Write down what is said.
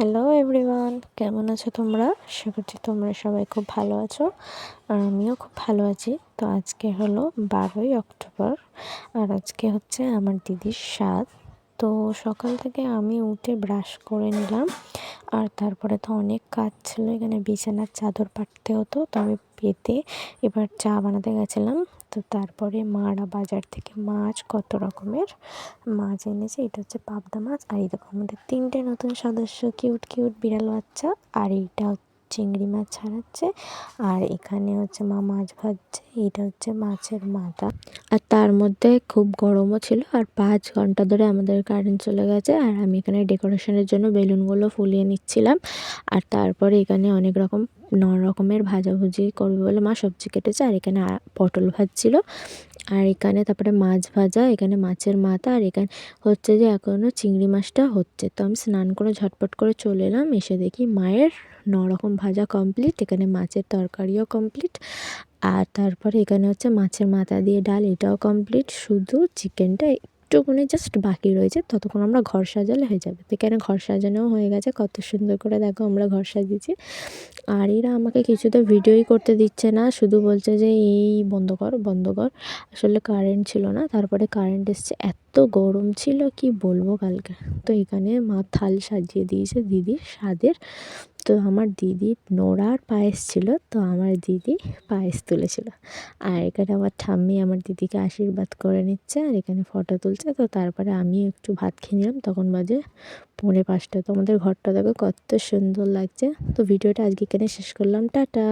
Hello everyone কেমন আছো তোমরা? আশা করছি তোমরা সবাই খুব ভালো আছো আর আমিও খুব ভালো আছি। তো আজকে হলো বারোই অক্টোবর আর আজকে হচ্ছে আমার দিদির স্বাদ তো সকাল থেকে আমি উঠে ব্রাশ করে নিলাম আর তারপরে তো অনেক কাজ ছিল, এখানে বিছানার চাদর পাটতে হতো। তো আমি পেতে এবার চা বানাতে গেছিলাম। তো তারপরে মারা বাজার থেকে মাছ কত রকমের মাছ এনেছে, এটা হচ্ছে পাবদা মাছ, আর এই দেখো আমাদের তিনটে নতুন সদস্য, কিউট কিউট, বিড়াল, বাচ্চা, আর এইটা চিংড়ি মাছ ছাড়াচ্ছে, আর এখানে হচ্ছে মা মাছ ভাজছে, এইটা হচ্ছে মাছের মাথা। আর তার মধ্যে খুব গরমও ছিল, আর পাঁচ ঘণ্টা ধরে আমাদের কারেন্ট চলে গেছে, আর আমি এখানে ডেকোরেশনের জন্য বেলুনগুলো ফুলিয়ে নিচ্ছিলাম, আর তারপরে এখানে অনেক রকম ন রকমের ভাজাভুজি করবে বলে মা সবজি কেটেছে, আর এখানে পটল ভাজছিল, আর এখানে তারপরে মাছ ভাজা, এখানে মাছের মাথা, আর এখানে হচ্ছে যে এখনও চিংড়ি মাছটা হচ্ছে। তো আমি স্নান করে ঝটপট করে চলে এলাম, এসে দেখি মায়ের ন রকম ভাজা কমপ্লিট এখানে মাছের তরকারিও কমপ্লিট আর তারপরে এখানে হচ্ছে মাছের মাথা দিয়ে ডাল, এটাও কমপ্লিট শুধু চিকেনটা একটুকুনি জাস্ট বাকি রয়েছে, ততক্ষণ আমরা ঘর সাজালে হয়ে যাবে। তো এখানে ঘর সাজানোও হয়ে গেছে, কত সুন্দর করে দেখো আমরা ঘর সাজিয়েছি। আর এরা আমাকে কিছুতে ভিডিওই করতে দিচ্ছে না, শুধু বলছে যে, এই বন্ধ কর বন্ধ কর। আসলে কারেন্ট ছিল না, তারপরে কারেন্ট এসছে, এত গরম ছিল, কি বলব কালকে। তো এখানে মা থাল সাজিয়ে দিয়েছে দিদির স্বাদের তো আমার দিদি নোড়ার পায়েস ছিল, তো আমার দিদি পায়েস তুলেছিল। আর এখানে আমার ঠাম্মি আমার দিদিকে আশীর্বাদ করে নিচ্ছে আর এখানে ফটো তুলছে, তো তারপরে আমি একটু ভাত খেয়ে নিলাম। তখন বাজে পৌনে পাঁচটা। তো আমাদের ঘরটা দেখো কত সুন্দর লাগছে। তো ভিডিওটা আজকে এখানে শেষ করলাম। টাটা!